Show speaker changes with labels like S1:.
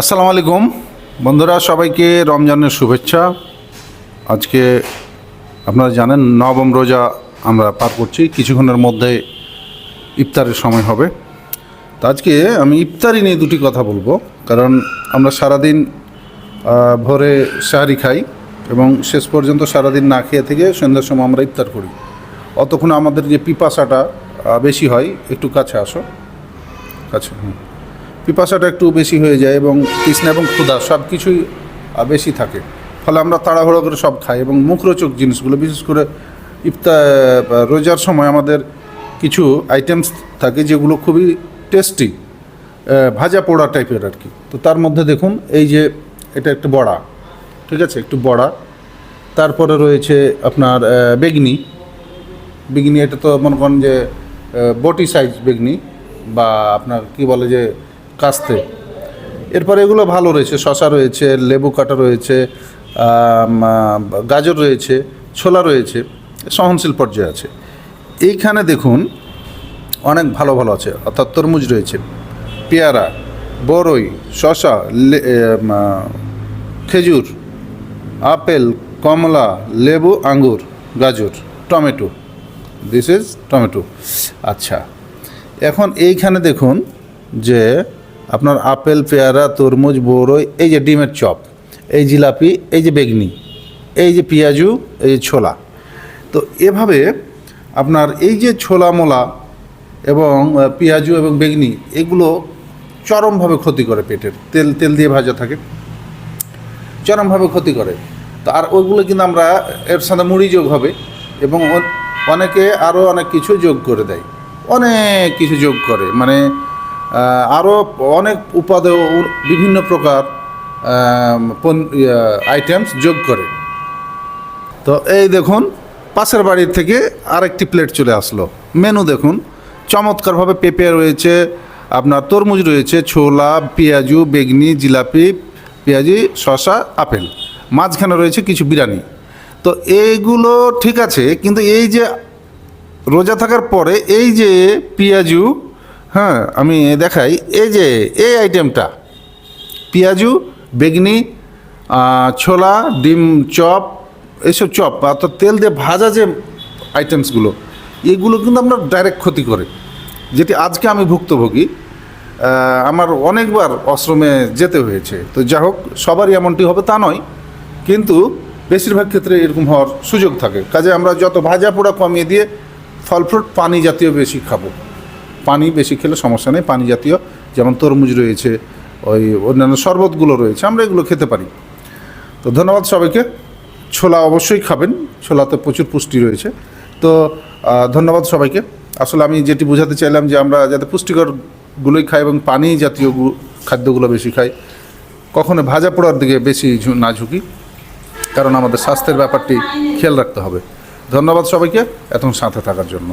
S1: আসসালামু আলাইকুম। বন্ধুরা, সবাইকে রমজানের শুভেচ্ছা। আজকে আপনারা জানেন, নবম রোজা আমরা পার করছি। কিছুক্ষণের মধ্যে ইফতারের সময় হবে। তো আজকে আমি ইফতারি নিয়ে দুটি কথা বলব। কারণ আমরা সারাদিন ভোরে সাহারি খাই এবং শেষ পর্যন্ত সারাদিন না খেয়ে থেকে সন্ধ্যার সময় আমরা ইফতার করি। অতক্ষণ আমাদের যে পিপাসাটা বেশি হয়, একটু কাছে আসো। কাছে, হুম। পিপাসাটা একটু বেশি হয়ে যায় এবং তৃষ্ণা এবং ক্ষুধা সব কিছুই বেশি থাকে। ফলে আমরা তাড়াহুড়ো করে সব খাই এবং মুখরোচক জিনিসগুলো, বিশেষ করে ইফতা রোজার সময় আমাদের কিছু আইটেমস থাকে যেগুলো খুবই টেস্টি ভাজা পোড়া টাইপের আর কি তো তার মধ্যে দেখুন, এই যে এটা একটা বড়া, ঠিক আছে? একটু বড়া। তারপরে রয়েছে আপনার বেগনি। বেগনি, এটা তো মনে করেন যে বটি সাইজ বেগনি বা আপনার কি বলে যে কাস্তে। এরপরে এগুলো ভালো রয়েছে, শশা রয়েছে, লেবু কাটা রয়েছে গাজর রয়েছে, ছোলা রয়েছে, সহনশীল পর্যায়ে আছে। এইখানে দেখুন অনেক ভালো ভালো আছে, অর্থাৎ তরমুজ রয়েছে, পেয়ারা, বরই, শশা খেজুর, আপেল, কমলা, লেবু, আঙ্গুর, গাজর, টমেটো দিস ইজ টমেটো। আচ্ছা এখন এইখানে দেখুন যে আপনার আপেল, পেয়ারা, তরমুজ বড়ই এই যে ডিমের চপ, এই জিলাপি, এই যে বেগনি, এই যে পেঁয়াজু, এই যে ছোলা। তো এভাবে আপনার এই যে ছোলা, মোলা এবং পেঁয়াজু এবং বেগনি, এগুলো চরমভাবে ক্ষতি করে পেটের। তেল তেল দিয়ে ভাজা থাকে। চরমভাবে ক্ষতি করে। তো আর ওইগুলো কিন্তু আমরা এর সাথে মুড়ি যোগ হবে এবং অনেকে আরও অনেক কিছু যোগ করে দেয়। অনেক কিছু যোগ করে। মানে আরও অনেক উপাদেয় বিভিন্ন প্রকার আইটেমস যোগ করে। তো এই দেখুন, পাশের বাড়ির থেকে আরেকটি প্লেট চলে আসলো। মেনু দেখুন, চমৎকারভাবে পেঁপে রয়েছে, আপনার তরমুজ রয়েছে, ছোলা, পেঁয়াজু, বেগনি, জিলাপি, পেঁয়াজি, শসা, আপেল। মাঝখানে রয়েছে কিছু বিরিয়ানি। তো এইগুলো ঠিক আছে, কিন্তু এই যে রোজা থাকার পরে এই যে পেঁয়াজু হ্যাঁ আমি দেখাই। এই যে, এই আইটেমটা পেঁয়াজু, বেগনি ছোলা, ডিম চপ, এইসব চপ, অর্থাৎ তেল দিয়ে ভাজা যে আইটেমসগুলো এগুলো কিন্তু আমরা ডাইরেক্ট ক্ষতি করে। যেটি আজকে আমি ভুক্তভোগী আমার অনেকবার আশ্রমে যেতে হয়েছে। তো যা হোক, সবারই এমনটি হবে তা নয়, কিন্তু বেশিরভাগ ক্ষেত্রে এরকম হওয়ার সুযোগ থাকে। কাজে আমরা যত ভাজা পোড়া কমিয়ে দিয়ে ফল ফ্রুট পানি জাতীয় বেশি খাব। পানি বেশি খেলে সমস্যা নেই, পানি জাতীয় যেমন তরমুজ রয়েছে, ওই অন্যান্য শরবতগুলো রয়েছে, আমরা এগুলো খেতে পারি। তো ধন্যবাদ সবাইকে। ছোলা অবশ্যই খাবেন, ছোলাতে প্রচুর পুষ্টি রয়েছে। তো ধন্যবাদ সবাইকে। আসলে আমি যেটি বোঝাতে চাইলাম যে আমরা যাতে পুষ্টিকরগুলোই খাই এবং পানি জাতীয় খাদ্যগুলো বেশি খাই, কখনো ভাজা পোড়ার দিকে বেশি না ঝুঁকি, কারণ আমাদের স্বাস্থ্যের ব্যাপারটি খেয়াল রাখতে হবে। ধন্যবাদ সবাইকে এত সাথে থাকার জন্য।